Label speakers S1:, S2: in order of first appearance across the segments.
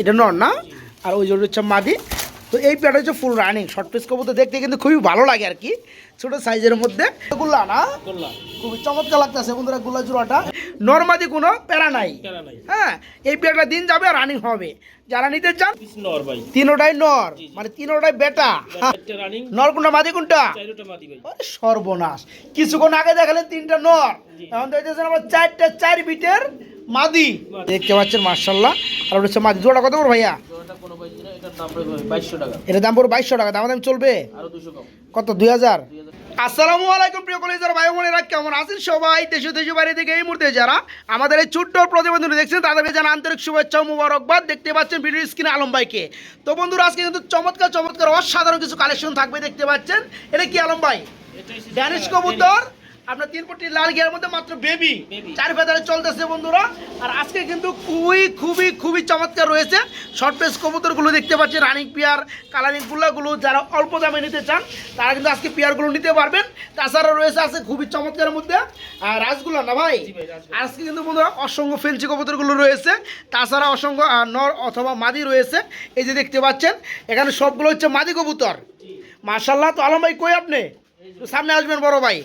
S1: এটা নর না? আর ওই জন্য হচ্ছে মাদি। তো এই পেয়ারটা হচ্ছে ফুল রানিং শর্ট পিস কবুতর দেখতে কিন্তু খুবই ভালো লাগে আর কি। ছোট সাইজের মধ্যে। গুল্লা না? খুবই চমৎকার লাগতেছে বন্ধুরা গুল্লা জোড়াটা। নর্মাদি কোনো প্যারা নাই। হ্যাঁ এই পেয়ারটা দিন যাবে আর রানিং হবে। যারা নিতে চান তিনোটাই নর। মানে তিনোটাই বেটা নর কোনটা মাদি কোনটা? সর্বনাশ। কিছুক্ষণ আগে দেখালেন তিনটা নর। এখন দেখতেছেন আমার চারটা চার বিটের মাদি। দেখতে পাচ্ছেন মার্শাল্লাহ আর ওটা হচ্ছে মাদি। জোড়া কত করে ভাইয়া?
S2: এটার দাম পড়বে বাইশশো টাকা।
S1: দাম পড়বে বাইশশো টাকা। দাম চলবে?
S2: আরও দুশো কম।
S1: কত? দুই হাজার? আসসালামু আলাইকুম প্রিয় কলেজের ভাই বোনেরা কেমন আছেন সবাই? দেশ ও দেশের বাইরে থেকে এই মুহূর্তে যারা আমাদের এই ছোট্ট প্রতিবেদন দেখছেন তাদেরকে জানা আন্তরিক শুভেচ্ছা ও মুবারকবাদ। দেখতে পাচ্ছেন ভিডিও স্ক্রিনে আলম ভাইকে। তো বন্ধুরা আজকে কিন্তু চমৎকার চমৎকার অসাধারণ কিছু কালেকশন থাকবে দেখতে পাচ্ছেন। এটা কি আলম ভাই?
S2: এটা
S1: ড্যানিশ কবুতর? আপনার তিন ফুটি লাল গিয়ার মধ্যে মাত্র বেবি। চার ফেদারে চলতেছে বন্ধুরা। আর আজকে কিন্তু খুবই খুবই খুবই চমৎকার রয়েছে। শর্ট পেস কবুতরগুলো দেখতে পাচ্ছেন রানিং পেয়ার কালারিং গুলাগুলো যারা অল্প দামে নিতে চান তারা কিন্তু আজকে পেয়ারগুলো নিতে পারবেন। তাছাড়া রয়েছে আছে খুবই চমৎকারের মধ্যে আর রাজগুলো না ভাই। আজকে কিন্তু বন্ধুরা অসংখ্য ফেন্সি কবুতরগুলো রয়েছে। তাছাড়া অসংখ্য নর অথবা মাদি রয়েছে। এই যে দেখতে পাচ্ছেন এখানে সবগুলো হচ্ছে মাদি কবুতর। মার্শাল্লাহ তো আলম ভাই কই আপনি? সামনে আসবেন বড় ভাই।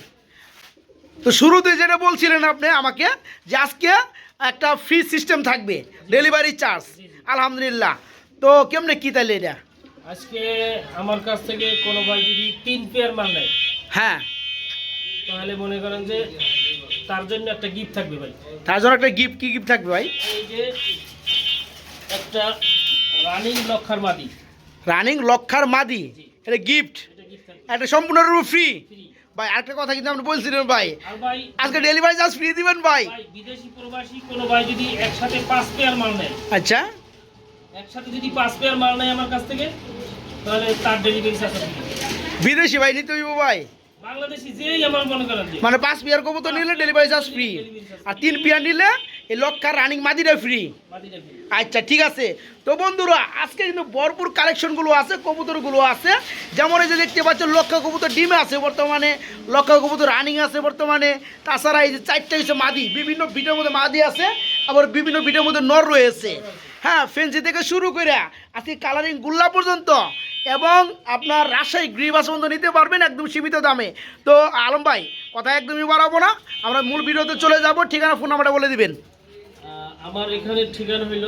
S1: তো শুরুতে যেটা বলছিলেন আপনি আমাকে যে আজকে একটা ফ্রি সিস্টেম থাকবে ডেলিভারি চার্জ আলহামদুলিল্লাহ। তো কেমনে কী তাইলে এটা?
S2: আজকে আমার কাছ থেকে কোনো ভাই যদি তিন পেয়ার মাল নেয়
S1: হ্যাঁ।
S2: তাহলে মনে করেন যে তার জন্য একটা গিফট থাকবে ভাই।
S1: তার জন্য একটা গিফট কী গিফট থাকবে ভাই?
S2: এই যে একটা রানিং লক্ষার মাদি।
S1: রানিং লক্ষার মাদি? এটা গিফট
S2: এটা
S1: সম্পূর্ণরূপে ফ্রি ভাই আরেকটা কথা কিন্তু আপনি বলছিলেন ভাই। আজকে ডেলিভারি চার্জ ফ্রি দিবেন ভাই?
S2: বিদেশি প্রবাসী কোনো ভাই যদি একসাথে পাঁচ পেয়ার মাল নেয়।
S1: আচ্ছা।
S2: একসাথে যদি পাঁচ পেয়ার মাল নেয় আমার কাছ থেকে তাহলে তার ডেলিভারি চার্জ
S1: বিদেশি ভাই নিতে হইব ভাই।
S2: মনে
S1: পাঁচ পিয়ার কবুতর নিলে ডেলিভারি চার্জ ফ্রি আর তিন পিয়ার নিলে এই লক্ষার রানিং মাদিটা ফ্রি আচ্ছা ঠিক আছে। তো বন্ধুরা আজকে কিন্তু ভরপুর কালেকশনগুলো আছে কবুতরগুলো আছে। যেমন এই যে দেখতে পাচ্ছেন লক্ষ কবুতর ডিমে আছে বর্তমানে। লক্ষ কবুতর রানিং আছে বর্তমানে। তাছাড়া এই যে চারটা হচ্ছে মাদি। বিভিন্ন বিটের মধ্যে মাদি আছে আবার বিভিন্ন বিটের মধ্যে নর রয়েছে। হ্যাঁ ফেন্সি থেকে শুরু করে আজকে কালারিং গুল্লা পর্যন্ত এবং আপনার রাজশাহী গ্রিবাস পর্যন্ত নিতে পারবেন একদম সীমিত দামে। তো আলম ভাই কথা একদমই বাড়াবো না। আমরা মূল ভিডিওতে চলে যাব। ঠিকানা ফোন নাম্বারটা বলে দিবেন।
S2: আমার এখানে ঠিকানা হইল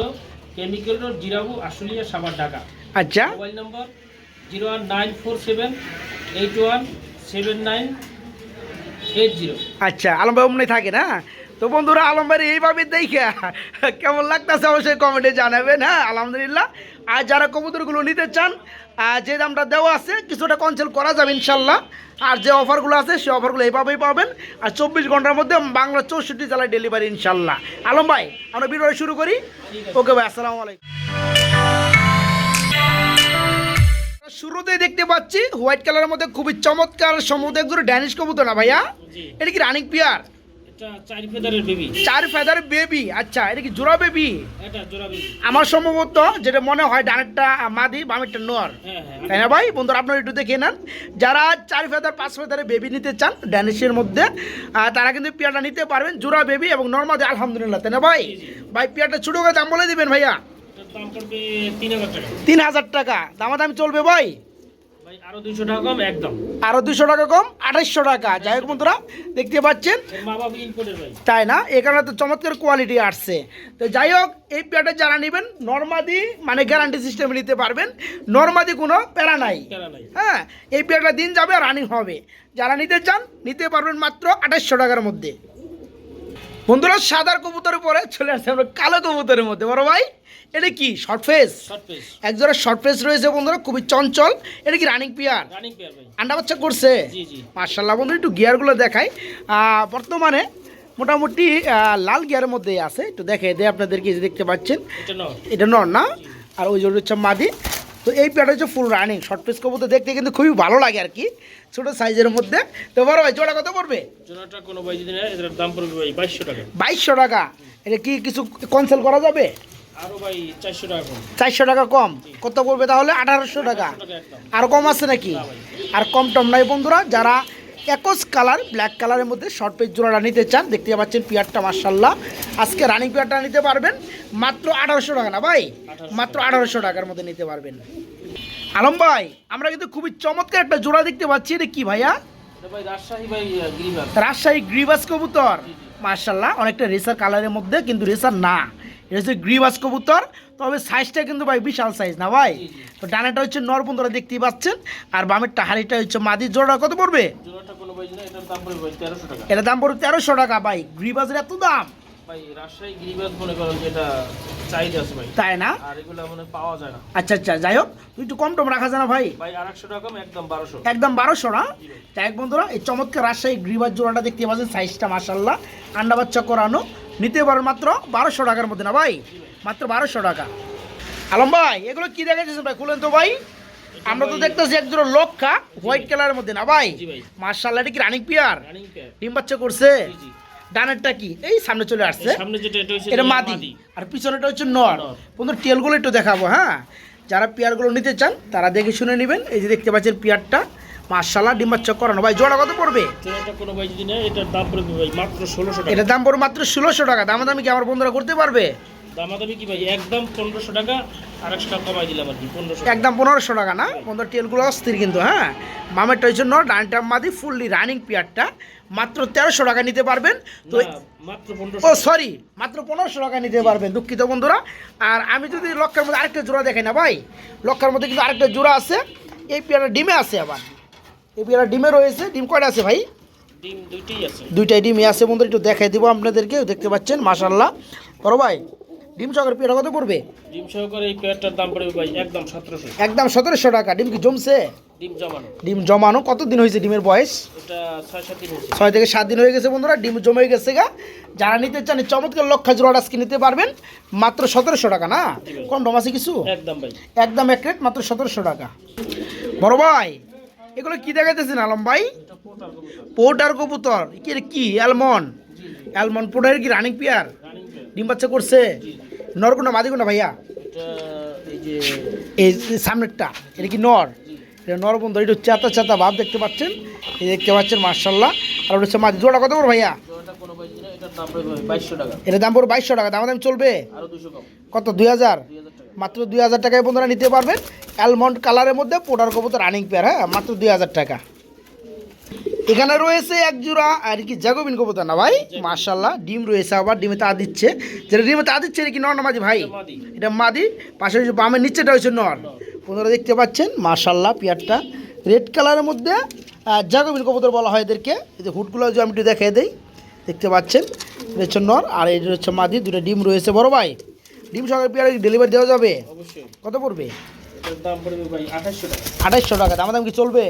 S2: কেমিক্যাল রোড জিরাবু আশুলিয়া সাবার ঢাকা।
S1: আচ্ছা।
S2: Mobile number zero one nine four seven eight one seven nine eight zero.
S1: আচ্ছা আলম ভাই অমনি থাকে না? তো বন্ধুরা আলম ভাই এইভাবে দেখে কেমন লাগতেছে অবশ্যই কমেন্টে জানাবেন হ্যাঁ আলহামদুলিল্লাহ। আর যারা কবুতরগুলো নিতে চান আর যে দামটা দেওয়া আছে কিছুটা কনসেল করা যাবে ইনশাল্লাহ। আর যে অফারগুলো আছে সেই অফারগুলো এইভাবেই পাবেন। আর চব্বিশ ঘণ্টার মধ্যে বাংলা চৌষট্টি জেলায় ডেলিভারি ইনশাল্লাহ। আলম ভাই আমরা ভিডিওটা শুরু করি। ওকে ভাই আসসালামু আলাইকুম। শুরুতেই দেখতে পাচ্ছি হোয়াইট কালারের মধ্যে খুবই চমৎকার সমুদ্র ড্যানিশ কবুতর না ভাইয়া? এটা কি রানিং পিয়ার
S2: চারি ফেদারের বেবি
S1: চার ফেদার বেবি আচ্ছা এটা কি জোড়া বেবি
S2: এটা জোড়া বেবি
S1: আমার সম্ভবত যেটা মনে হয় ডানেরটা মাদি বামেরটা নোয়ার।
S2: হ্যাঁ হ্যাঁ
S1: তাই না ভাই? বন্ধুরা আপনারা একটু দেখে নেন। যারা চার ফেদার পাঁচ ফেদারে বেবি নিতে চান ড্যানিশের মধ্যে তারা কিন্তু পিয়ারটা নিতে পারবেন জোড়া বেবি এবং নর্মাল আলহামদুলিল্লাহ তাই না ভাই? ভাই পিয়ারটা ছোটো করে দাম বলে দিবেন ভাইয়া।
S2: তিন হাজার টাকা।
S1: দামাদামি চলবে ভাই?
S2: আরও দুইশো টাকা কম একদম।
S1: আরও দুশো টাকা কম আঠাইশশো টাকা। যাই হোক বন্ধুরা দেখতে পাচ্ছেন? তাই না? তো চমৎকার কোয়ালিটি আসছে। তো যাই হোক এই যারা নেবেন নর্মাদি মানে গ্যারান্টি সিস্টেমে নিতে পারবেন। নর্মাদি কোনো প্যারা নাই। হ্যাঁ এই দিন যাবে রানিং হবে। যারা নিতে চান নিতে পারবেন মাত্র আঠাশশো টাকার মধ্যে। বন্ধুরা সাদার কবুতরের পরে চলে আসছে আমরা কালো কবুতরের মধ্যে। বড় ভাই? এটা কি? শর্ট ফেস
S2: পেস
S1: একজোড়া শর্ট ফেস রয়েছে বন্ধুরা খুবই চঞ্চল। এটা কি রানিং পেয়ার আন্ডা বাচ্চা করছে? মার্শাল্লাহ বন্ধু একটু গিয়ারগুলো দেখাই। আহ, বর্তমানে মোটামুটি লাল গিয়ারের মধ্যে আছে। একটু দেখে দেয় আপনাদেরকে যে দেখতে পাচ্ছেন।
S2: এটা
S1: নর। না? আর ওই জন্য হচ্ছে মাদি। তো এই প্যাডটা হচ্ছে ফুল রানিং শর্ট পিস কবুতর দেখতে কিন্তু খুবই ভালো লাগে আর কি ছোটো সাইজের মধ্যে। তো বড় ভাই জোড়া কত পড়বে?
S2: জোড়াটা কোনো ভাই যদি দাম পড়বে ভাই বাইশশো টাকা।
S1: বাইশশো টাকা। এটা কি কিছু কনসেল করা যাবে?
S2: চারশো টাকা কম।
S1: কত পড়বে তাহলে? আঠারোশো টাকা। আর কম আছে নাকি? আর কম টম নাই বন্ধুরা যারা একজ কালার ব্ল্যাক কালারের মধ্যে শর্ট পেজ জোড়াটা নিতে চান দেখতে পাচ্ছেন পিয়ারটা মার্শাল্লাহ আজকে রানিং পিয়ারটা নিতে পারবেন মাত্র আঠারোশো টাকা না ভাই? মাত্র আঠারোশো টাকার মধ্যে নিতে পারবেন। আলম ভাই আমরা কিন্তু খুবই চমৎকার একটা জোড়া দেখতে পাচ্ছি। এটা কি ভাইয়া?
S2: রাজশাহী ভাই
S1: রাজশাহী গ্রিবাস কবুতর। মার্শাল্লাহ অনেকটা রেসার কালারের মধ্যে কিন্তু রেসার না। এটা হচ্ছে গ্রিবাস কবুতর তবে সাইজটা কিন্তু ভাই বিশাল সাইজ না ভাই। তো ডানাটা হচ্ছে নরবন্ধরা দেখতেই পাচ্ছেন আর বামের টাহারিটা হচ্ছে মাদির জোড়া কত পড়বে?
S2: জোড়াটা কোনো ভাই না এটার দাম পড়বে তেরোশো টাকা।
S1: এটা দাম পড়বে তেরোশো টাকা ভাই গ্রিবাসের এত দাম? তাই না? আচ্ছা আচ্ছা যাই হোক তুই একটু কম টম রাখা যায় না ভাই?
S2: একদম বারোশো।
S1: না? যাই বন্ধুরা এই চমৎকার রাজশাহী গ্রিবাস জোড়াটা দেখতে পাচ্ছেন সাইজটা মাসাল্লাহ আন্ডা বাচ্চা করানো নিতে পারেন মাত্র বারোশো টাকার মধ্যে না ভাই? মাত্র বারোশো টাকা। আলম ভাই এগুলো কি দেখাচ্ছেন ভাই? খুলেন তো ভাই। আমরা তো দেখতেছি জোড়া লক্ষা হোয়াইট কালারের মধ্যে না ভাই? মার্শাল্লাহ এটা কি রানিং পিয়ার ডিম বাচ্চা করছে? ডানেরটা কি? এই সামনে চলে আসছে।
S2: সামনে যেটা এটা
S1: মাদি। আর পিছনেটা হচ্ছে নর।
S2: নর।
S1: বন্ধু টেলগুলো একটু দেখাবো হ্যাঁ? যারা পেয়ারগুলো নিতে চান তারা দেখে শুনে নেবেন। এই যে দেখতে পাচ্ছেন পেয়ারটা মার্শাল্লাহ ডিম বাচ্চা করানো। ভাই জোড়া কত পড়বে?
S2: কোনো ভাই যদি নেয় এটার দাম পড়বে ভাই মাত্র ষোলোশো টাকা।
S1: এটার দাম পড়বে মাত্র ষোলোশো টাকা। দামাদামি কি আমার বন্ধুরা করতে পারবে?
S2: দামাদামি কি ভাই একদম পনেরোশো টাকা আর টাকা কমাই দিলাম আর কি পনেরোশো
S1: একদম পনেরোশো টাকা না? বন্ধুরা টেলগুলো অস্থির কিন্তু হ্যাঁ? মামেরটা ডানটা মাদি ফুললি রানিং পেয়ারটা। মাত্র তেরোশো টাকা নিতে পারবেন। তো ও সরি মাত্র পনেরোশো টাকা নিতে পারবেন দুঃখিত বন্ধুরা। আর আমি যদি লক্ষের মধ্যে আরেকটা জোড়া দেখাই না ভাই। লক্ষের মধ্যে কিন্তু আরেকটা জোড়া আছে। এই পেয়ারা ডিমে আছে আবার। এই পেয়ারা ডিমে রয়েছে। ডিম কয়টা আছে ভাই?
S2: ডিম দুইটাই আছে।
S1: দুইটাই ডিমে আছে বন্ধুরা একটু দেখাই দিব আপনাদেরকে দেখতে পাচ্ছেন মাশাল্লাহ বড় ভাই ডিম সকের পেয়ারা কত পড়বে?
S2: ডিম সহকারে এই পেয়ারটার দাম পড়বে ভাই একদম সতেরোশো।
S1: একদম সতেরোশো টাকা। ডিম কি জমছে?
S2: ডিম জমানো।
S1: ডিম জমানো। কত দিন হয়েছে ডিমের বয়স?
S2: ছয়
S1: থেকে সাত দিন হয়ে গেছে বন্ধুরা ডিম জমে গেছে গা। যারা নিতে চান চমৎকার লক্ষা জোড়া আজকে নিতে পারবেন। মাত্র সতেরোশো টাকা না? কম ডম আছে কিছু?
S2: একদম ভাই।
S1: একদম এক রেট মাত্র সতেরোশো টাকা। বড় ভাই এগুলো কি দেখাইতেছেন আলম ভাই?
S2: পোটার কবুতর।
S1: কি কি? অ্যালমন অ্যালমন পোটার কি রানিং পিয়ার? ডিম বাচ্চা করছে?
S2: জি
S1: নরকুন্ডা মাদিকুন্ডা ভাইয়া?
S2: এই যে
S1: এই সামনেরটা এটা কি নর? এটা নর বন্ধু এটা চাতা চাতা ভাব দেখতে পাচ্ছেন? এই দেখতে পাচ্ছেন মার্শাল্লাহ আর ওটা হচ্ছে মাদি জোড়া কত বড় ভাইয়া?
S2: এটার দাম পড়বে বাইশশো টাকা।
S1: দাম পড়বে বাইশশো টাকা দাম দাম চলবে কত দুই হাজার? মাত্র দুই হাজার টাকায় বন্ধুরা নিতে পারবেন অ্যালমন্ড কালারের মধ্যে পোটার কবুতর রানিং পেয়ার হ্যাঁ? মাত্র দুই হাজার টাকা। এখানে রয়েছে এক জোড়া আর কি জাগোবিন কবুতর না ভাই? মার্শাল্লাহ ডিম রয়েছে আবার ডিমে তা দিচ্ছে। যেটা ডিমে তা দিচ্ছে কি নর না মাদি ভাই?
S2: এটা মাদি।
S1: পাশে বামের নিচেটা হচ্ছে নর। বন্ধুরা দেখতে পাচ্ছেন মার্শাল্লাহ পেয়ারটা। রেড কালারের মধ্যে আহ, জাগোবিন কবুতর বলা হয় এদেরকে। এই যে হুটগুলো যে আমি একটু দেখিয়ে দিই দেখতে পাচ্ছেন এটা হচ্ছে নর আর এটা হচ্ছে মাদি দুটো ডিম রয়েছে বড় ভাই। ডিম সকালে পেয়ার ডেলিভারি দেওয়া যাবে?
S2: অবশ্যই।
S1: কত পড়বে?
S2: দাম পড়বে ভাই আঠাশশো টাকা।
S1: আঠাইশশো টাকা দাম দাম কি চলবে?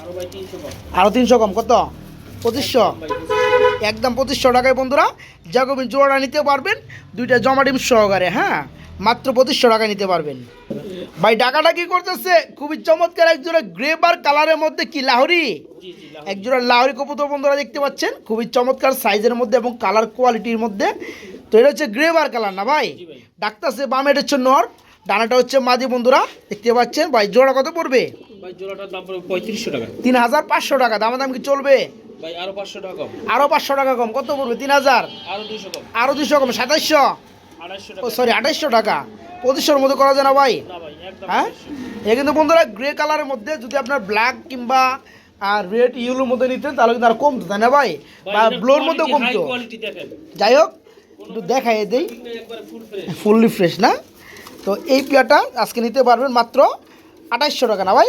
S2: আরও ভাই তিনশো কম।
S1: আরও তিনশো কম কত? পঁচিশশো। একদম পঁচিশশো। টাকায় বন্ধুরা জাগবিন জোড়া নিতে পারবেন দুইটা জমা ডিম সহকারে হ্যাঁ? মাত্র পঁচিশশো টাকায় নিতে পারবেন। ভাই টাকাটা কি করতেছে? খুবই চমৎকার এক জোড়া গ্রেবার কালারের মধ্যে কি লাহরি?
S2: জি জি
S1: এক জোড়া লাহরি কবুতর বন্ধুরা দেখতে পাচ্ছেন খুবই চমৎকার সাইজের মধ্যে এবং কালার কোয়ালিটির মধ্যে। তো এটা হচ্ছে গ্রেবার কালার না ভাই? ডাক্তার সে বামের হচ্ছে নর ডানাটা হচ্ছে মাদি বন্ধুরা দেখতে পাচ্ছেন? ভাই জোড়া কত পড়বে? তিন হাজার পাঁচশো টাকা দামাদাম কি চলবে? আরও পাঁচশো টাকা কম। কত পড়বে? তিন হাজার আরও দুশো কম সাতাইশশো? ও সরি আঠাইশশো টাকা। পঁচিশশোর মধ্যে করা যায় না ভাই? হ্যাঁ? এ কিন্তু বন্ধুরা গ্রে কালারের মধ্যে যদি আপনার ব্ল্যাক কিংবা আর রেড ইয়েলোর মধ্যে নিতেন তাহলে কিন্তু আর কমতো তাই না ভাই? বা ব্লোর মধ্যেও কমতো। যাই হোক একটু দেখাই দেই। ফুললি ফ্রেশ না? তো এই পেয়ারটা আজকে নিতে পারবেন মাত্র আঠাইশশো টাকা না ভাই?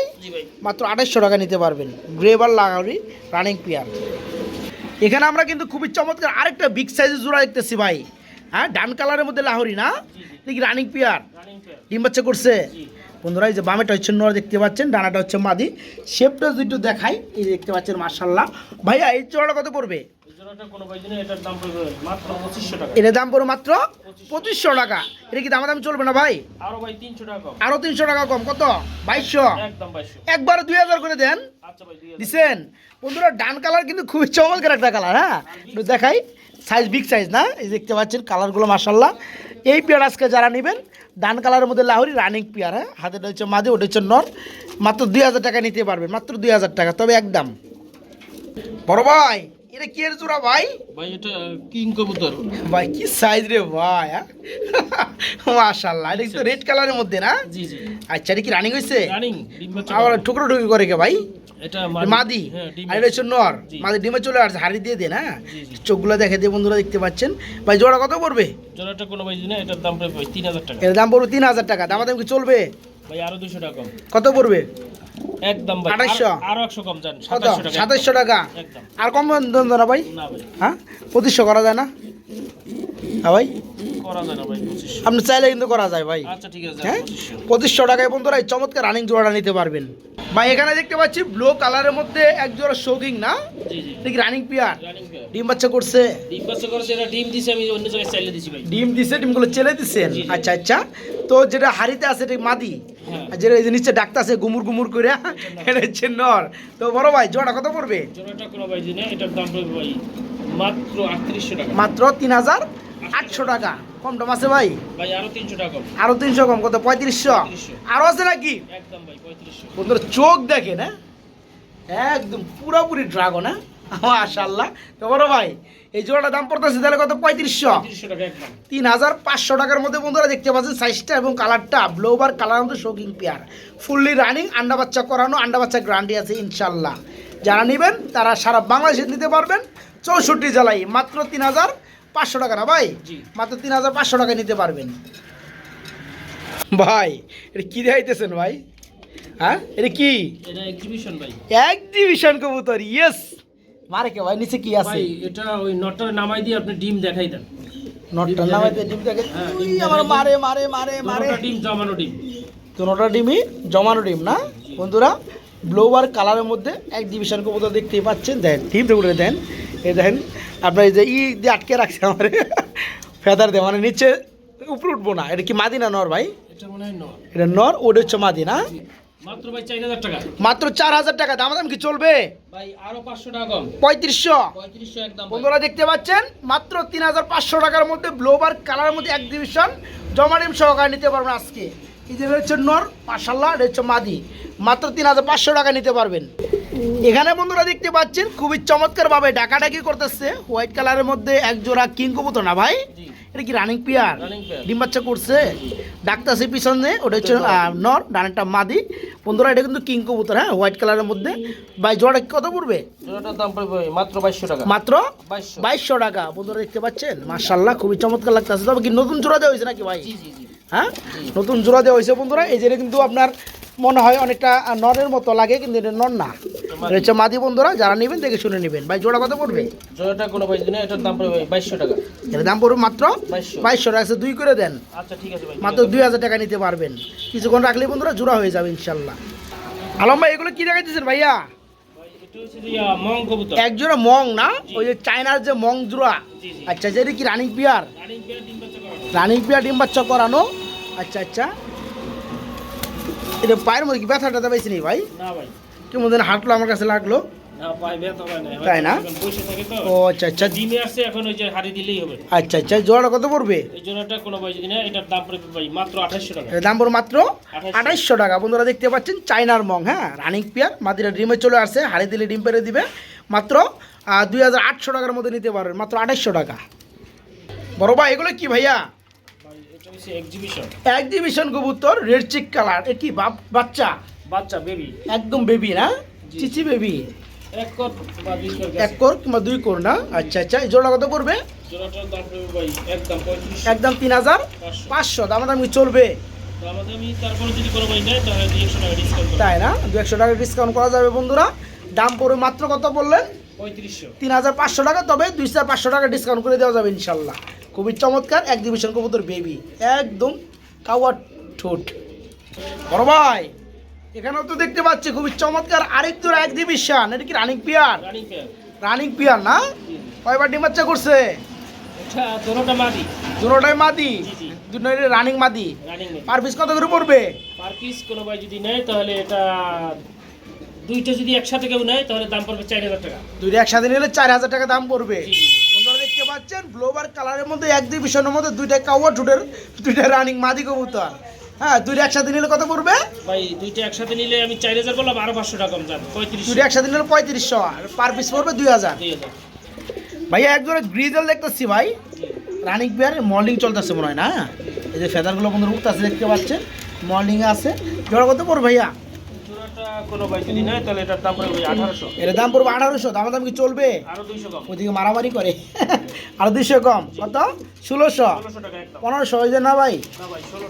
S1: মাত্র আঠাইশশো টাকা নিতে পারবেন। গ্রেবার লাগারি রানিং পেয়ার। এখানে আমরা কিন্তু খুবই চমৎকার আরেকটা বিগ সাইজের জোড়া দেখতেছি ভাই। হ্যাঁ ডান কালারের মধ্যে লাহরি না? দেখি রানিং পেয়ার। ডিম বাচ্চা করছে? বন্ধুরা এই যে বামেটা হচ্ছে নোয়া দেখতে পাচ্ছেন ডানাটা হচ্ছে মাদি। শেপটা যদি একটু দেখাই এই দেখতে পাচ্ছেন মার্শাল্লাহ ভাইয়া এই জোড়াটা কত পড়বে?
S2: এটার দাম পড়বে মাত্র পঁচিশশো টাকা।
S1: দাম এটা কি দামাদামি চলবে না ভাই?
S2: আরও ভাই তিনশো টাকা কম।
S1: তিনশো টাকা কম। কত? বাইশশো? একবার দুই হাজার করে দেন।
S2: আচ্ছা ভাই
S1: বন্ধুরা ডান কালার কিন্তু খুবই চমৎকার একটা কালার হ্যাঁ? দেখাই। সাইজ বিগ সাইজ না? এই দেখতে পাচ্ছেন কালারগুলো মাসাল্লাহ এই পেয়ার আজকে যারা নেবেন ডান কালারের মধ্যে লাহরি রানিং পেয়ার হ্যাঁ? হাতেটা হচ্ছে মাঝে ওটা হচ্ছে নর। মাত্র দুই হাজার টাকা নিতে পারবেন মাত্র দুই হাজার টাকা তবে একদম। বড় ভাই এটা কি এর জোড়া ভাই?
S2: ভাই এটা কিং কবুতর।
S1: ভাই কি সাইজ রে ভাই মাশাল্লাহ এটা তো রেড কালারের মধ্যে না?
S2: জি জি।
S1: আচ্ছা এটা কি রানিং হয়েছে
S2: রানিং
S1: আবার
S2: করা।
S1: টুকরো টুকরি করে কে ভাই?
S2: এটা
S1: মাদি।
S2: হ্যাঁ
S1: আর এটা হচ্ছে নর। মাদি ডিমে চলে আসছে হাড়ি দিয়ে দেন হ্যাঁ?
S2: জি, জি।
S1: চোখগুলো দেখে দিয়ে বন্ধুরা দেখতে পাচ্ছেন। ভাই জোড়া কত পড়বে?
S2: জোড়াটা কোনো ভাই না এটার দাম প্রায় তিন হাজার টাকা।
S1: এর দাম পড়বে তিন হাজার টাকা দাম দাম কি চলবে?
S2: ভাই আরও দুশো টাকা
S1: কত পড়বে?
S2: একদম ভাই।
S1: 2800
S2: আর 100 কম জান
S1: কত?
S2: সাতাশশো টাকা
S1: সাতাইশশো টাকা?
S2: একদম।
S1: আর কম দেন না ভাই?
S2: না ভাই।
S1: হ্যাঁ? পঁচিশশো করা যায় না? হ্যাঁ ভাই? আপনি চাইলে কিন্তু করা যায় ভাই।
S2: আচ্ছা ঠিক
S1: হ্যাঁ?
S2: পঁচিশশো।
S1: টাকায় বন্ধুরা এই চমৎকার রানিং জোড়াটা নিতে পারবেন। ভাই এখানে দেখতে পাচ্ছি ব্লু কালারের মধ্যে এক জোড়া শৌকিং না?
S2: জি জি।
S1: এটা কি রানিং পিয়ার ডিম বাচ্চা করছে?
S2: ডিম বাচ্চা করেছে এটা ডিম দিছে আমি অন্য জায়গায় চাইলে দিছি ভাই।
S1: ডিম দিছে ডিমগুলো চেলে দিচ্ছেন। আচ্ছা আচ্ছা। তো যেটা হাড়িতে আছে এটা মাদি?
S2: হ্যাঁ।
S1: আর যেটা এই যে নিচে ডাক্তার আছে গুমুর গুমুর করে এটা হচ্ছে নর। তো বড় ভাই জোড়া কত পড়বে?
S2: জোড়াটা কোনো ভাই দিনে এটার দাম পড়বে ভাই মাত্র আটত্রিশশো টাকা।
S1: মাত্র তিন হাজার আটশো টাকা। কম টম আছে ভাই?
S2: ভাই আরও তিনশো টাকা কম।
S1: আরও তিনশো কম কত? পঁয়ত্রিশশো। আরও আছে নাকি?
S2: একদম ভাই পঁয়ত্রিশশো।
S1: বন্ধুরা চোখ দেখে না একদম পুরোপুরি ড্রাগন হ্যাঁ? মাশাল্লাহ তো বড় ভাই এই জোড়াটা দাম পড়তেছে তাহলে কত? পঁয়ত্রিশশো। তিন হাজার পাঁচশো টাকার মধ্যে বন্ধুরা দেখতে পাচ্ছেন সাইজটা এবং কালারটা ব্লোবার কালার মধ্যে শোকিং পেয়ার ফুললি রানিং আন্ডা বাচ্চা করানো আন্ডা বাচ্চা গ্যারান্টি আছে ইনশাল্লাহ যারা নেবেন তারা সারা বাংলাদেশে নিতে পারবেন। চৌষট্টি জেলায় মাত্র তিন হাজার পাঁচশো টাকা না ভাই। মাত্র তিন হাজার পাঁচশো টাকায় নিতে পারবেন। ভাই এটা কী দেখাইতেছেন ভাই? হ্যাঁ এটা কি?
S2: এক্সিবিশন
S1: কবুতর ইয়েস মারে কে ভাই নিচে কি আছে?
S2: এটা ওই নটটা নামাই দিয়ে আপনি ডিম দেখাই দেন।
S1: নটটা নামাই দিয়ে ডিম দেখে
S2: হ্যাঁ,
S1: আমার মারে মারে মারে মারে।
S2: ডিম জমানো ডিম।
S1: দুটোটা ডিমই জমানো ডিম না বন্ধুরা? ব্লোবার কালারের মধ্যে এক ডিভিশন কবুতর দেখতেই পাচ্ছেন। দেন তো উঠে দেন। এই দেখেন আপনার এই যে ই দিয়ে আটকে রাখছে আমার। ফেদার দিয়ে মানে নিচে উপরে উঠবো না। এটা কি মাদি না নর ভাই?
S2: এটা
S1: নর। ওটা হচ্ছে মাদি না
S2: মাত্র চার হাজার টাকা।
S1: দাম দাম কি চলবে?
S2: ভাই পাঁচশো টাকা
S1: পঁয়ত্রিশশো। বন্ধুরা দেখতে পাচ্ছেন মাত্র তিন হাজার পাঁচশো টাকার মধ্যে ব্লোবার কালারের মধ্যে এক ডিভিশন জমা ডিম সহকারে নিতে পারবেন আজকে। যে হচ্ছে নর মাসাল্লাহ এটা হচ্ছে মাদি। মাত্র তিন হাজার পাঁচশো টাকা নিতে পারবেন। এখানে বন্ধুরা দেখতে পাচ্ছেন খুবই চমৎকারভাবে ডাকাডাকি করতেছে। হোয়াইট কালারের মধ্যে এক জোড়া কিং কবুতর না ভাই? এটা কি রানিং পিয়ার ডিম বাচ্চা করছে? ডাক্তার সে পিছনে ওটা হচ্ছে নর। ডানেরটা মাদি। বন্ধুরা এটা কিন্তু কিং কবুতর হ্যাঁ? হোয়াইট কালারের মধ্যে। ভাই জোড়া কত পড়বে?
S2: মাত্র বাইশশো টাকা।
S1: মাত্র
S2: বাইশশো।
S1: টাকা। বন্ধুরা দেখতে পাচ্ছেন? মার্শাল্লাহ খুবই চমৎকার লাগতেছে। তবে কি নতুন জোড়া দেওয়া হয়েছে নাকি ভাই?
S2: জি জি জি।
S1: হ্যাঁ? নতুন জোড়া দেওয়া হয়েছে বন্ধুরা এই যে কিন্তু আপনার মনে হয় অনেকটা নরের মতো লাগে কিন্তু এটা নর না। হচ্ছে মাদি বন্ধুরা যারা নেবেন দেখে শুনে নেবেন। ভাই জোড়া কত পড়বে?
S2: জোড়াটা কোনো দিনে এটার দাম পড়বে বাইশশো টাকা।
S1: এর দাম পড়বে মাত্র
S2: বাইশশো।
S1: টাকা আছে, দুই করে দেন।
S2: আচ্ছা ঠিক আছে ভাই
S1: মাত্র দুই হাজার টাকা নিতে পারবেন। কিছুক্ষণ রাখলে বন্ধুরা জোড়া হয়ে যাবে ইনশাল্লাহ। আলম ভাই এগুলো কি দেখাইতেছেন ভাইয়া?
S2: যে
S1: এক জোড়া মং না? ওই যে চায়নার যে মং জোড়া। আচ্ছা যেটা কি রানিং পিয়ার?
S2: রানিং পেয়ার ডিম বাচ্চা
S1: করানো। আচ্ছা আচ্ছা। এটা পায়ের মধ্যে কি ব্যথা ট্যাথা পাইছি নি ভাই?
S2: না ভাই।
S1: কেমন যেন হাঁটলো আমার কাছে লাগল। তাই না? ও আচ্ছা আচ্ছা।
S2: ডিমে আসছে এখন ওই যে হাড়ি দিলেই হবে।
S1: আচ্ছা আচ্ছা। জোড়াটা কত পড়বে?
S2: এই জোড়াটা কোনো ভাই যদি না এটার দাম পড়বে ভাই মাত্র আঠাশশো টাকা।
S1: দাম পড়বে মাত্র আঠাইশশো। টাকা। বন্ধুরা দেখতে পাচ্ছেন চাইনার মং হ্যাঁ? Running pair. মাদিরা ডিমে চলে আসছে হাড়ি দিলে ডিম পেরে দিবে। মাত্র দুই হাজার আটশো টাকার মধ্যে নিতে পারবেন মাত্র আঠাইশশো টাকা। বড় ভাই এগুলো কি ভাইয়া?
S2: এক্সিবিশন
S1: কবুতর রেড চিক কালার এ কি বাচ্চা?
S2: বাচ্চা বেবি
S1: একদম বেবি না? চিচি বেবি
S2: এক কর বা দুই কোর
S1: কিংবা দুই কোর না? আচ্ছা আচ্ছা। জোড়া কত পড়বে?
S2: দাম পড়বে একদম
S1: তিন হাজার
S2: পাঁচশো।
S1: দাম দামি চলবে। তাই না? দু একশো টাকা ডিসকাউন্ট করা যাবে বন্ধুরা। দাম পড়বে মাত্র কত বললেন? তিন হাজার পাঁচশো টাকা তবে দুই হাজার পাঁচশো টাকা ডিসকাউন্ট করে দেওয়া যাবে ইনশাল্লাহ। খুবই চমৎকার এক্সিবিশন কবুতর বেবি একদম কাওয়ার ঠোঁট। বড় ভাই এখানেও তো দেখতে পাচ্ছি খুবই চমৎকার। আরেকটু এক্সিবিশন এটা কি রানিং পিয়ার
S2: রানিং পেয়ার
S1: না? কয়বার ডিম বাচ্চা করছে?
S2: এটা মাদি।
S1: দুটোই রানিং মাদি?
S2: রানিং
S1: পার পিস কত করে পড়বে?
S2: পার পিস কোনো ভাই যদি নেয় তাহলে এটা দুইটা যদি একসাথে কেউ নেয় তাহলে দাম পড়বে চার হাজার টাকা।
S1: দুইটা একসাথে নিলে চার হাজার টাকা দাম পড়বে। দেখতে পাচ্ছেন ব্লোবার কালারের মধ্যে এক দুই বিষয়ের মধ্যে দুইটা কাওয়া ঠুটের দুইটা রানিং মাদি কবুতর। হ্যাঁ দুইটা একসাথে নিলে কত পড়বে?
S2: ভাই দুইটা একসাথে নিলে আমি চার হাজার বললাম আরও পাঁচশো টাকা কম যান পঁয়ত্রিশ।
S1: দুইটা একসাথে নিলে পঁয়ত্রিশশো আর পার পিস পড়বে দুই হাজার।
S2: দুই
S1: ভাইয়া একজোড়া গ্রিজেল দেখতেছি ভাই। রানিং পেয়ার মর্নিং চলতেছে মনে হয় না? এই যে ফেদারগুলো বন্ধুরা উঠতেছে দেখতে পাচ্ছেন? মর্নিংয়ে আছে। জোড়া কত পড়বে ভাইয়া?
S2: কোনো ভাই যদি নেয় তাহলে এটার দাম পড়বে আঠারোশো।
S1: এর দাম পড়বে আঠারোশো দাম দাম কি চলবে?
S2: আরও দুইশো কম।
S1: ওইদিকে মারামারি করে। আর দুইশো কম। কত? ষোলোশো? পনেরোশো ওই যে না ভাই?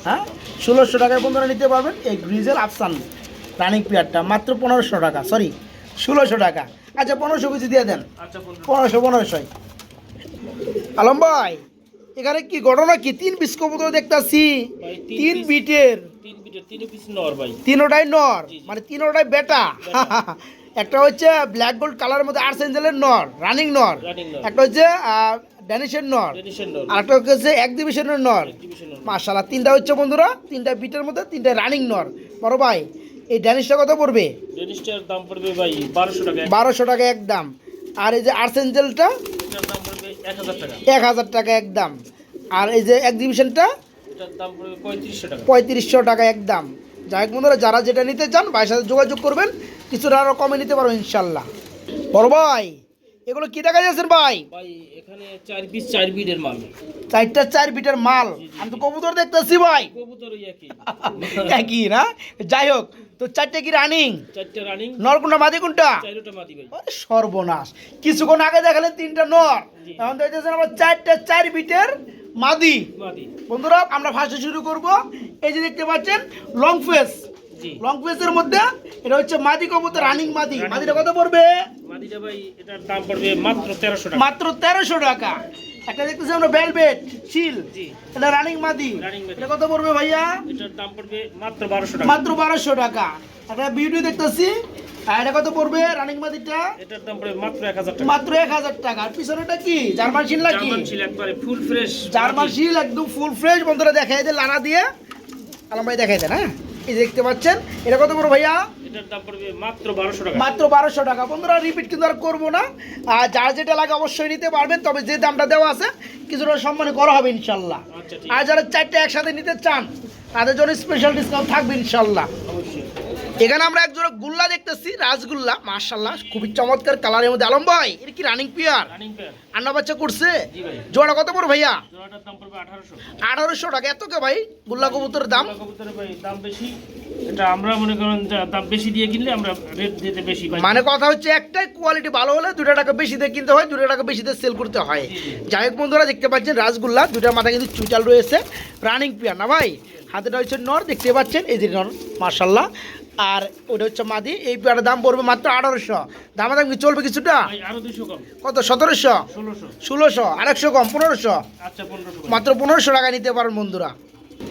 S1: হ্যাঁ? ষোলোশো টাকায় বন্ধুরা নিতে পারবেন। এই গ্রিজেল আফসান রানিং পেয়ারটা মাত্র পনেরোশো টাকা সরি ষোলোশো টাকা। আচ্ছা পনেরোশো কেজি দিয়ে দেন।
S2: আচ্ছা পনেরো
S1: পনেরোশো পনেরোশোই। আলম ভাই এখানে কি ঘটনা কি? তিন কবুতর দেখতাছি।
S2: তিন
S1: বিটের তিনোটাই নর। মানে তিনোটাই বেটা? একটা হচ্ছে ব্ল্যাক গোল্ড কালারের মধ্যে আর্টস এঞ্জেলের নর রানিং নর। একটা হচ্ছে ড্যানিশের নর। আর একটা হচ্ছে একজিবিশনের নর। মাশাল্লাহ তিনটা হচ্ছে বন্ধুরা তিনটা বিটের মধ্যে তিনটা রানিং নর। বড় ভাই এই ড্যানিশটা কত পড়বে?
S2: ডেনিশটার দাম পড়বে ভাই বারোশো টাকা।
S1: বারোশো টাকা একদম। আর এই যে আর্টস এঞ্জেলটা
S2: এক হাজার টাকা।
S1: এক হাজার টাকা একদম। আর এই যে এক্সিবিশনটা
S2: পঁয়ত্রিশশো টাকা।
S1: একদম। যাই হোক বন্ধুরা যারা যেটা নিতে চান ভাইয়ের সাথে যোগাযোগ করবেন কিছুটা আরও কমে নিতে পারবেন ইনশাল্লাহ। বড় ভাই এগুলো কি দেখা যাচ্ছেন ভাই?
S2: ভাই এখানে চার পিস চার বিডের মাল।
S1: চারটা চার বিটের মাল। আমি তো কবুতর দেখতেছি ভাই।
S2: কবুতর একই।
S1: একই না? যাই হোক তো চারটে কি রানিং
S2: চারটে রানিং
S1: নর কোনটা মাদি কোনটা?
S2: চারোটা মাটি ভাই।
S1: আরে সর্বনাশ। কিছুক্ষণ আগে দেখালেন তিনটা নর। এখন দেখতেছেন চারটা চার বিটের মাদি। বন্ধুরা আমরা ফার্স্টে শুরু করব। এই যে দেখতে পাচ্ছেন লং ফেস লং ফেসের মধ্যে এটা হচ্ছে মাদি কবুতর রানিং মাদি। মাদিটা কত পড়বে?
S2: মাটিটা ভাই এটার দাম পড়বে মাত্র তেরোশো টাকা।
S1: মাত্র তেরোশো টাকা। একটা দেখতেছি আমরা বেলভেট শিল
S2: জি।
S1: এটা রানিং মাদি। এটা কত পড়বে ভাইয়া?
S2: এটার দাম পড়বে মাত্র বারোশো টাকা।
S1: মাত্র বারোশো টাকা। একটা বিউটি দেখতেছি। আর এটা কত পড়বে রানিং মাদিটা
S2: এটার দাম পড়বে মাত্র এক হাজার টাকা।
S1: মাত্র এক হাজার টাকা। আর পিছনেটা কি? জার্মান শিল নাকি?
S2: জার্মান ছিল একবারে ফুল ফ্রেশ
S1: জার্মান শিল একদম ফুল ফ্রেশ বন্ধুরা দেখাই দেয় লানা দিয়ে আলম ভাই দেখাই দেন হ্যাঁ? এই দেখতে পাচ্ছেন এটা কত পড়বে ভাইয়া?
S2: এটার দাম পড়বে মাত্র টাকা।
S1: মাত্র বারোশো টাকা। বন্ধুরা রিপিট কিন্তু আর করব না। আর যার যেটা লাগে অবশ্যই নিতে পারবেন তবে যে দামটা দেওয়া আছে কিছুটা সম্মানে করা হবে ইনশাল্লাহ।
S2: আচ্ছা
S1: আর যারা চারটে একসাথে নিতে চান তাদের জন্য স্পেশাল ডিসকাউন্ট থাকবে ইনশাল্লাহ। এখানে আমরা এক জোড়া গুল্লা দেখতেছি রাসগুল্লা মার্শাল্লাহ খুবই চমৎকার কালারের মধ্যে আলম ভাই এটা কি রানিং পিয়ার আন্না বাচ্চা করছে? জোড়া কত পড়ো ভাইয়া?
S2: পড়বে আঠারোশো।
S1: টাকা এত কে ভাই? গুল্লা কবুতরের দাম?
S2: দাম বেশি। এটা আমরা মনে করেন দাম বেশি দিয়ে কিনলে আমরা রেট দিতে বেশি পাই।
S1: মানে কথা হচ্ছে একটাই কোয়ালিটি ভালো হলে দুটো টাকা বেশি দিয়ে কিনতে হয় দুটো টাকা বেশি দিয়ে সেল করতে হয়। যাই হোক বন্ধুরা দেখতে পাচ্ছেন রাসগুল্লা দুটার মাথায় কিন্তু চুইটাল রয়েছে রানিং পিয়ার না ভাই? হাতেটা হচ্ছে নর দেখতে পাচ্ছেন এই যে নর মার্শাল্লাহ আর ওটা হচ্ছে মাদি এই পেয়ারের দাম পড়বে মাত্র আঠারোশো। দাম দাম কি চলবে কিছুটা?
S2: আরও
S1: কত সতেরোশো?
S2: ষোলোশো।
S1: ষোলোশো আরেকশো কম পনেরোশো?
S2: আচ্ছা
S1: মাত্র পনেরোশো টাকা নিতে পারেন বন্ধুরা।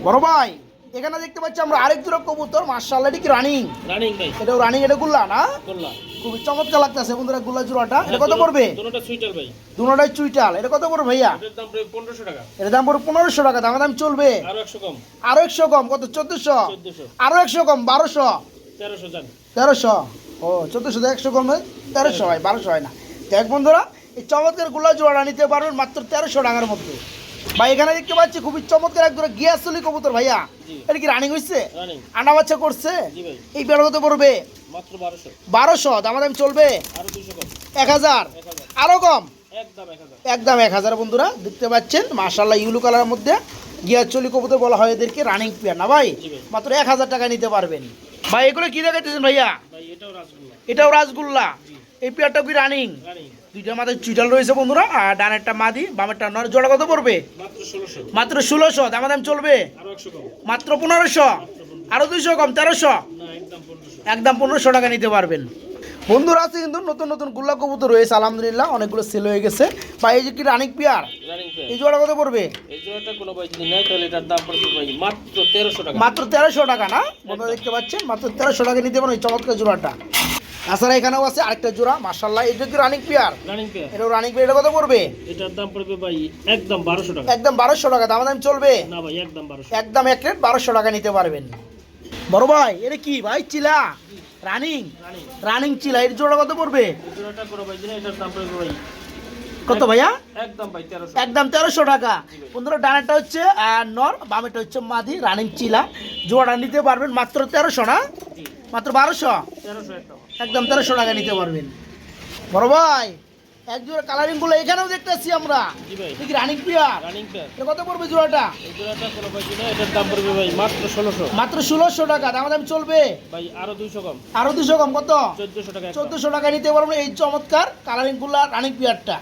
S1: বড় ভাই এখানে দেখতে পাচ্ছি আমরা আরেক জোড়া কবুতর মার্শাল্লাহ এটা কি রানিং
S2: রানিং ভাই।
S1: এটাও রানিং এটা গুল্লা না? খুবই চমৎকার লাগতেছে বন্ধুরা গুল্লা জোড়াটা। এটা কত পড়বে?
S2: দুটোটা ভাই।
S1: চুইটাল এটা কত পড়বে ভাইয়া?
S2: এটার দাম পড়বে পনেরোশো টাকা।
S1: এর দাম পড়বে পনেরোশো টাকা। দাম দাম চলবে?
S2: আরও একশো কম।
S1: আরও একশো কম কত চোদ্দশো?
S2: চোদ্দশো।
S1: আরও একশো কম বারোশো?
S2: তেরোশো
S1: ও চোদ্দশো একশো কম তেরোশো হয় বারোশো হয় না। দেখ বন্ধুরা এই চমৎকারগুলা জোড়া নিতে পারবেন মাত্র তেরোশো টাকার মধ্যে। ভাই এখানে দেখতে পাচ্ছি খুবই চমৎকার এক গিয়াসলি কবুতর ভাইয়া। এটা কি রানিং হয়েছে আনা বাচ্চা করছে? এই বেড়া কত পড়বে?
S2: বারোশো।
S1: দামাদাম চলবে?
S2: আরও দুশো কম।
S1: এক হাজার? আরও কম?
S2: একদম এক হাজার।
S1: বন্ধুরা দেখতে পাচ্ছেন মার্শাল্লাহ ইউলু কালারের মধ্যে গিয়ারচলি কবুতর বলা হয় এদেরকে রানিং পেয়ার না ভাই। মাত্র এক হাজার টাকা নিতে পারবেন। ভাই এগুলো কি দেখাইতেছেন ভাইয়া?
S2: এটাও রাসগোল্লা।
S1: এই পেয়ারটা কি রানিং দুইটা মাথায় চুইটাল রয়েছে বন্ধুরা আর ডানেরটা মাদি বামেরটা নর। জোড়া কত পড়বে?
S2: মাত্র ষোলোশো।
S1: দামা দাম চলবে? মাত্র পনেরোশো? আরও দুইশো কম তেরোশো?
S2: একদম পনেরোশো
S1: টাকা নিতে পারবেন। বন্ধুরা আছে কিন্তু নতুন নতুন গুল্লা কবুতর রয়েছে আলহামদুলিল্লাহ অনেকগুলো সেল হয়ে গেছে। বা এই যে কি রানিক পেয়ার এই জোড়া কত পড়বে?
S2: এই জোড়াটা কোনো ভাই যদি নেয় তাহলে এটার দাম পড়বে ভাই মাত্র তেরোশো টাকা।
S1: মাত্র তেরোশো টাকা না? বন্ধুরা দেখতে পাচ্ছেন মাত্র তেরোশো টাকা নিতে পারেন ওই চমৎকার জোড়াটা। তাছাড়া এখানেও আছে আরেকটা জোড়া মার্শাল্লাহ এটা কি রানিক পেয়ার
S2: রানিং পেয়ার
S1: এটাও রানিং পেয়ার এটা কত পড়বে?
S2: এটার দাম পড়বে ভাই একদম বারোশো টাকা।
S1: একদম বারোশো টাকা দাম দাম চলবে?
S2: না ভাই একদম বারোশো।
S1: একদম এক রেট বারোশো টাকা নিতে পারবেন। বড় ভাই এটা কি ভাই চিলা? রানিং
S2: রানিং
S1: চিল এর জোড়া কত পড়বে? কত ভাইয়া?
S2: একদম ভাই তেরোশো।
S1: একদম তেরোশো টাকা। পনেরো ডানাটা হচ্ছে নর বামেটা হচ্ছে মাদি রানিং চিলা। জোড়া নিতে পারবেন মাত্র তেরোশো না? মাত্র বারোশো?
S2: একদম
S1: তেরোশো টাকা নিতে পারবেন। বড় ভাই এক জোড়া কালারিংগুলো এখানেও দেখতেছি আমরা।
S2: জি ভাই।
S1: রানিং
S2: রানিং পেয়ার
S1: এটা কত পড়বে জোড়াটা?
S2: এই জোড়াটা কোনো ভাই না এটার দাম পড়বে ভাই মাত্র ষোলোশো।
S1: মাত্র ষোলোশো টাকা দাম দাম চলবে?
S2: ভাই আরও দুইশো কম।
S1: আরও দুশো কম কত?
S2: 1400 টাকা একদম।
S1: চোদ্দশো টাকা নিতে পারব এই চমৎকার কালারিংগুলা রানিং প্লেয়ারটা